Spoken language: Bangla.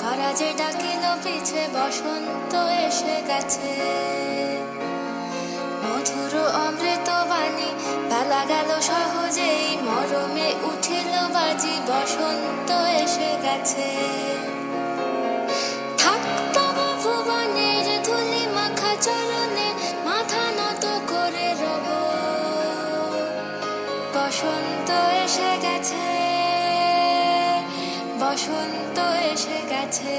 খরা যে ডাকিল পিছে, বসন্ত এসে গেছে। মধুর অমৃত বাণী, বেলা গেল সহজেই, মরমে উঠিল বাজি, বসন্ত এসে গেছে। বসন্ত এসে গেছে। বসন্ত এসে গেছে।